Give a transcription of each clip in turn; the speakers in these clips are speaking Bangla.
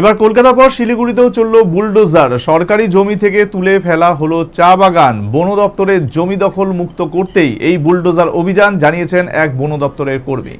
এবার কলকাতার পর শিলিগুড়িতেও চলল বুলডোজার। সরকারি জমি থেকে তুলে ফেলা হলো চা বাগান। বন দপ্তরের জমি দখল মুক্ত করতেই এই বুলডোজার অভিযান, জানিয়েছেন এক বন দপ্তরের কর্মী।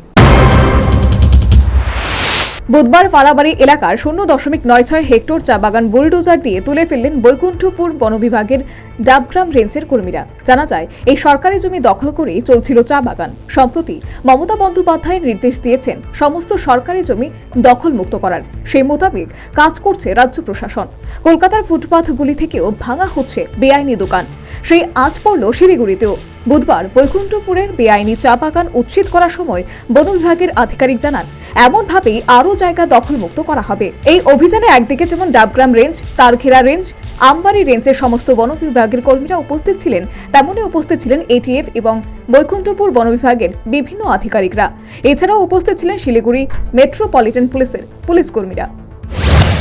বুধবার পাড়াবাড়ি এলাকার শূন্য দশমিক নয় ছয় হেক্টর চা বাগান বুলডোজার দিয়ে তুলে ফেললেন বৈকুণ্ঠপুর বন বিভাগের ডাবগ্রাম রেঞ্জের কর্মীরা। জানা যায়, এই সরকারি জমি দখল করেই চলছিল চা বাগান। সম্প্রতি মমতা বন্দ্যোপাধ্যায় নির্দেশ দিয়েছেন সমস্ত সরকারি জমি দখল মুক্ত করার। সেই মোতাবেক কাজ করছে রাজ্য প্রশাসন। কলকাতার ফুটপাথগুলি থেকেও ভাঙা হচ্ছে বেআইনি দোকান। সেই আজ পড়ল শিলিগুড়িতেও। বুধবার বৈকুণ্ঠপুরের বেআইনি চা বাগান উচ্ছেদ করার সময় বন বিভাগের আধিকারিক জানান এমনভাবেই আরও জায়গা দখলমুক্ত করা হবে। এই অভিযানে একদিকে যেমন ডাবগ্রাম রেঞ্জ তারখেরা রেঞ্জ, আমবাড়ি রেঞ্জের সমস্ত বন বিভাগের কর্মীরা উপস্থিত ছিলেন, তেমনই উপস্থিত ছিলেন এটিএফ এবং বৈকুণ্ঠপুর বন বিভাগের বিভিন্ন আধিকারিকরা। এছাড়াও উপস্থিত ছিলেন শিলিগুড়ি মেট্রোপলিটন পুলিশের পুলিশ কর্মীরা।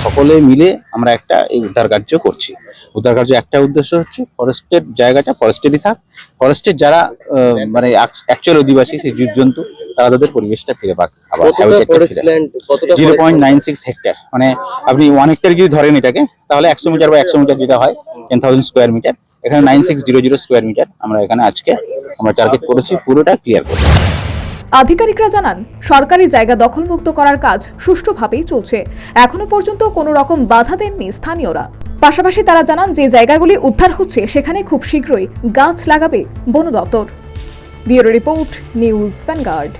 সকলে মিলে আমরা একটা এই উদ্ধার কার্য করছি। উদ্ধার কার্য একটা উদ্দেশ্য হচ্ছে ফরেস্টের জায়গাটা ফরেস্টেরই থাক। ফরেস্টের যারা মানে অ্যাকচুয়াল অধিবাসী, সেই জীবজন্তু তারা তাদের পরিবেশটা ফিরে পাক আবার zero point nine six hectare. মানে আপনি ওয়ান হেক্টর যদি ধরেন এটাকে তাহলে একশো মিটার বা একশো মিটার যেটা হয় টেন থাউজেন্ড স্কোয়ার মিটার এখানে nine six zero zero square metre আমরা এখানে আজকে আমরা টার্গেট করেছি পুরোটা ক্লিয়ার করছি আধিকারিকরা জানান সরকারি জায়গা দখলমুক্ত করার কাজ সুষ্ঠুভাবেই চলছে। এখনও পর্যন্ত কোনো রকম বাধা দেননি স্থানীয়রা। পাশাপাশি তারা জানান যে জায়গাগুলি উদ্ধার হচ্ছে সেখানে খুব শীঘ্রই গাছ লাগাবে বন দপ্তর। We Report, News Vanguard.